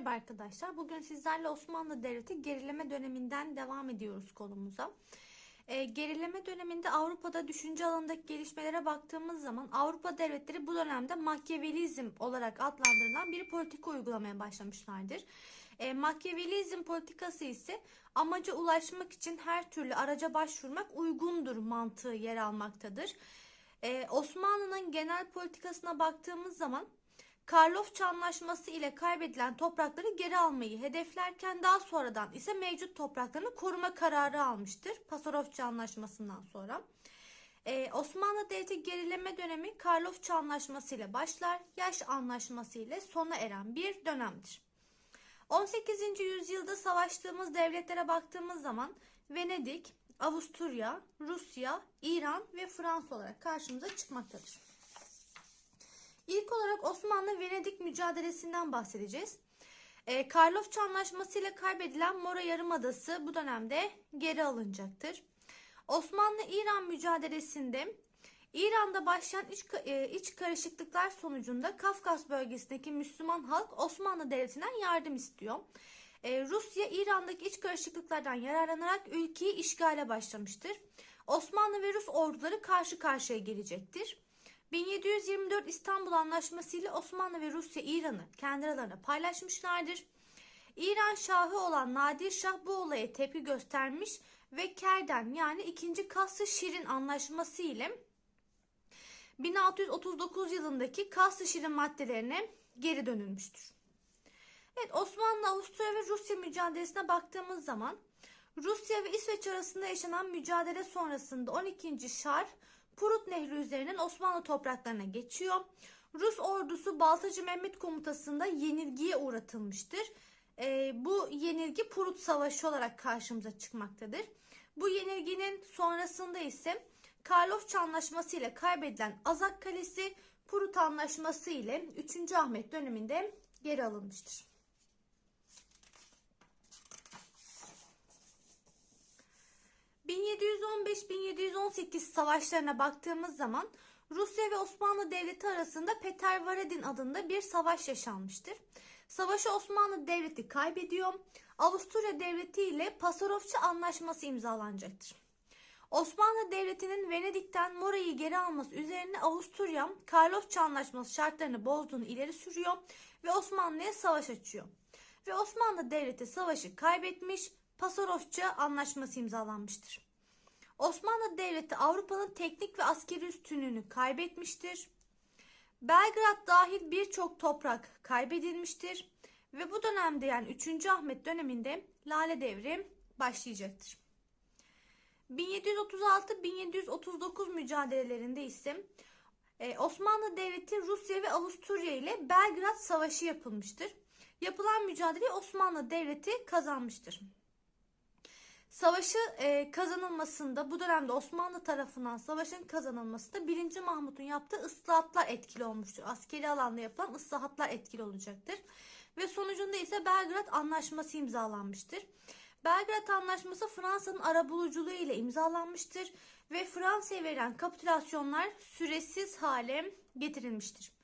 Merhaba arkadaşlar. Bugün sizlerle Osmanlı Devleti gerileme döneminden devam ediyoruz konumuza. E, gerileme döneminde Avrupa'da düşünce alanındaki gelişmelere baktığımız zaman Avrupa devletleri bu dönemde Makyavelizm olarak adlandırılan bir politika uygulamaya başlamışlardır. E, Makyavelizm politikası ise amaca ulaşmak için her türlü araca başvurmak uygundur mantığı yer almaktadır. E, Osmanlı'nın genel politikasına baktığımız zaman Karlofça Anlaşması ile kaybedilen toprakları geri almayı hedeflerken daha sonradan ise mevcut topraklarını koruma kararı almıştır. Pasarofça Anlaşması'ndan sonra. Ee, Osmanlı Devleti gerileme dönemi Karlofça Anlaşması ile başlar, Yaş Anlaşması ile sona eren bir dönemdir. 18. yüzyılda savaştığımız devletlere baktığımız zaman Venedik, Avusturya, Rusya, İran ve Fransa olarak karşımıza çıkmaktadır. İlk olarak Osmanlı-Venedik mücadelesinden bahsedeceğiz. E, Karlofça Anlaşması ile kaybedilen Mora Yarımadası bu dönemde geri alınacaktır. Osmanlı-İran mücadelesinde İran'da başlayan iç, e, iç karışıklıklar sonucunda Kafkas bölgesindeki Müslüman halk Osmanlı Devleti'nden yardım istiyor. E, Rusya İran'daki iç karışıklıklardan yararlanarak ülkeyi işgale başlamıştır. Osmanlı ve Rus orduları karşı karşıya gelecektir. 1724 İstanbul Anlaşması ile Osmanlı ve Rusya İran'ı kendi aralarında paylaşmışlardır. İran Şahı olan Nadir Şah bu olaya tepki göstermiş ve Kerden yani 2. Kasr Şirin Anlaşması ile 1639 yılındaki Kasr Şirin maddelerine geri dönülmüştür. Evet Osmanlı, Avusturya ve Rusya mücadelesine baktığımız zaman Rusya ve İsveç arasında yaşanan mücadele sonrasında 12. Şar Prut Nehri üzerinden Osmanlı topraklarına geçiyor. Rus ordusu Baltacı Mehmet komutasında yenilgiye uğratılmıştır. E, bu yenilgi Prut Savaşı olarak karşımıza çıkmaktadır. Bu yenilginin sonrasında ise Karlofça Anlaşması ile kaybedilen Azak Kalesi Prut Anlaşması ile 3. Ahmet döneminde geri alınmıştır. 1715-1718 savaşlarına baktığımız zaman Rusya ve Osmanlı Devleti arasında Petervaradin adında bir savaş yaşanmıştır. Savaşı Osmanlı Devleti kaybediyor. Avusturya Devleti ile Pasarofça Anlaşması imzalanacaktır. Osmanlı Devleti'nin Venedik'ten Mora'yı geri alması üzerine Avusturya Karlofça Anlaşması şartlarını bozduğunu ileri sürüyor ve Osmanlı'ya savaş açıyor. Ve Osmanlı Devleti savaşı kaybetmiş, Pasarofça Anlaşması imzalanmıştır. Osmanlı Devleti Avrupa'nın teknik ve askeri üstünlüğünü kaybetmiştir. Belgrad dahil birçok toprak kaybedilmiştir ve bu dönemde yani 3. Ahmet döneminde Lale Devri başlayacaktır. 1736-1739 mücadelelerinde ise e, Osmanlı Devleti Rusya ve Avusturya ile Belgrad Savaşı yapılmıştır. Yapılan mücadeleyi Osmanlı Devleti kazanmıştır. Savaşı e, kazanılmasında bu dönemde Osmanlı tarafından savaşın kazanılmasında 1. Mahmut'un yaptığı ıslahatlar etkili olmuştur. Askeri alanda yapılan ıslahatlar etkili olacaktır. Ve sonucunda ise Belgrad Anlaşması imzalanmıştır. Belgrad Anlaşması Fransa'nın arabuluculuğu ile imzalanmıştır ve Fransa'ya verilen kapitülasyonlar süresiz hale getirilmiştir.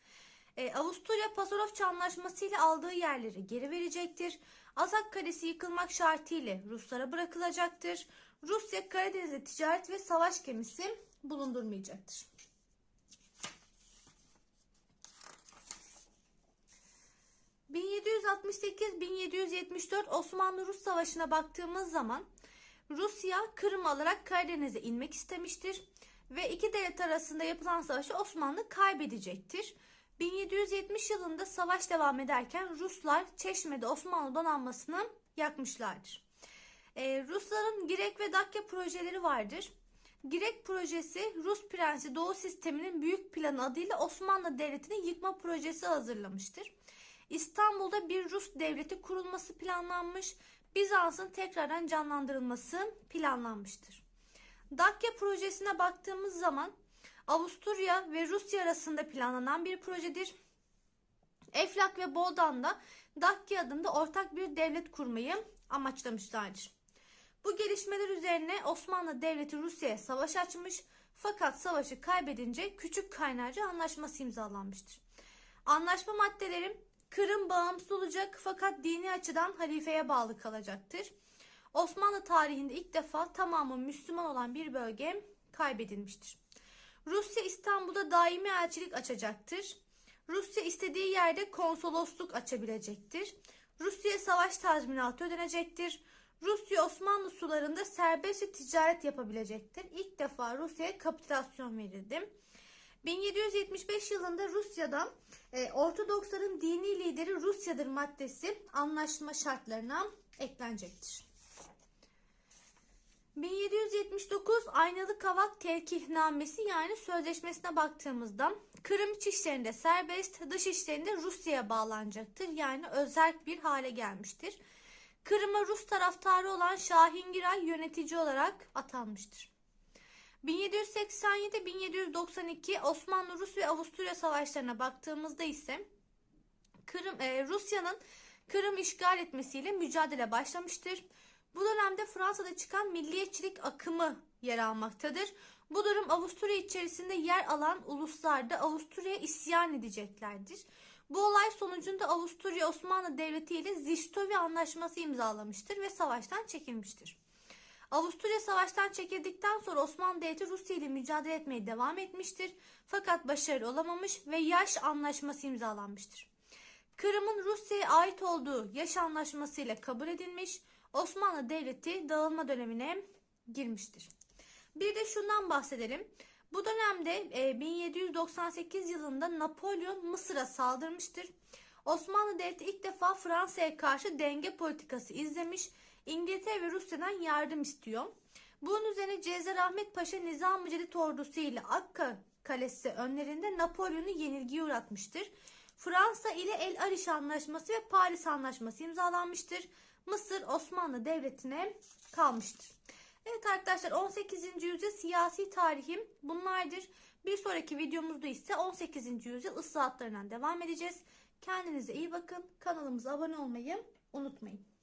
E, Avusturya Pasarofça Anlaşması ile aldığı yerleri geri verecektir. Azak Kalesi yıkılmak şartıyla Ruslara bırakılacaktır. Rusya Karadeniz'de ticaret ve savaş gemisi bulundurmayacaktır. ...1768-1774 Osmanlı-Rus Savaşı'na baktığımız zaman... ...Rusya Kırım alarak Karadeniz'e inmek istemiştir... ...ve iki devlet arasında yapılan savaşı Osmanlı kaybedecektir. 1770 yılında savaş devam ederken Ruslar Çeşme'de Osmanlı donanmasını yakmışlardır. Ee, Rusların Girek ve Dakya projeleri vardır. Girek projesi Rus Prensi Doğu Sistemi'nin büyük planı adıyla Osmanlı Devleti'nin yıkma projesi hazırlamıştır. İstanbul'da bir Rus devleti kurulması planlanmış, Bizans'ın tekrardan canlandırılması planlanmıştır. Dakya projesine baktığımız zaman Avusturya ve Rusya arasında planlanan bir projedir. Eflak ve Boldan da Dakki adında ortak bir devlet kurmayı amaçlamışlardır. Bu gelişmeler üzerine Osmanlı Devleti Rusya'ya savaş açmış fakat savaşı kaybedince Küçük Kaynarca Anlaşması imzalanmıştır. Anlaşma maddeleri Kırım bağımsız olacak fakat dini açıdan halifeye bağlı kalacaktır. Osmanlı tarihinde ilk defa tamamı Müslüman olan bir bölge kaybedilmiştir. Rusya İstanbul'da daimi elçilik açacaktır. Rusya istediği yerde konsolosluk açabilecektir. Rusya savaş tazminatı ödenecektir. Rusya Osmanlı sularında serbestçe ticaret yapabilecektir. İlk defa Rusya'ya kapitülasyon verildi. 1775 yılında Rusya'dan e, Ortodoksların dini lideri Rusya'dır maddesi anlaşma şartlarına eklenecektir. 1779 Aynalı Kavak Telkihnamesi yani sözleşmesine baktığımızda Kırım iç işlerinde serbest, dış işlerinde Rusya'ya bağlanacaktır. Yani özel bir hale gelmiştir. Kırım'a Rus taraftarı olan Şahingiray yönetici olarak atanmıştır. 1787-1792 Osmanlı, Rus ve Avusturya savaşlarına baktığımızda ise Kırım, e, Rusya'nın Kırım işgal etmesiyle mücadele başlamıştır. Bu dönemde Fransa'da çıkan milliyetçilik akımı yer almaktadır. Bu durum Avusturya içerisinde yer alan uluslarda Avusturya'ya isyan edeceklerdir. Bu olay sonucunda Avusturya Osmanlı Devleti ile Ziştovi Anlaşması imzalamıştır ve savaştan çekilmiştir. Avusturya savaştan çekildikten sonra Osmanlı Devleti Rusya ile mücadele etmeye devam etmiştir. Fakat başarılı olamamış ve Yaş Anlaşması imzalanmıştır. Kırım'ın Rusya'ya ait olduğu Yaş Anlaşması ile kabul edilmiş, Osmanlı Devleti dağılma dönemine girmiştir. Bir de şundan bahsedelim. Bu dönemde e, 1798 yılında Napolyon Mısır'a saldırmıştır. Osmanlı Devleti ilk defa Fransa'ya karşı denge politikası izlemiş. İngiltere ve Rusya'dan yardım istiyor. Bunun üzerine Cezar Ahmet Paşa Nizam-ı Cedid ordusu ile Akka Kalesi önlerinde Napolyon'u yenilgiye uğratmıştır. Fransa ile El Arish Anlaşması ve Paris Anlaşması imzalanmıştır. Mısır Osmanlı Devleti'ne kalmıştır. Evet arkadaşlar 18. yüzyıl siyasi tarihim bunlardır. Bir sonraki videomuzda ise 18. yüzyıl ıslahatlarından devam edeceğiz. Kendinize iyi bakın. Kanalımıza abone olmayı unutmayın.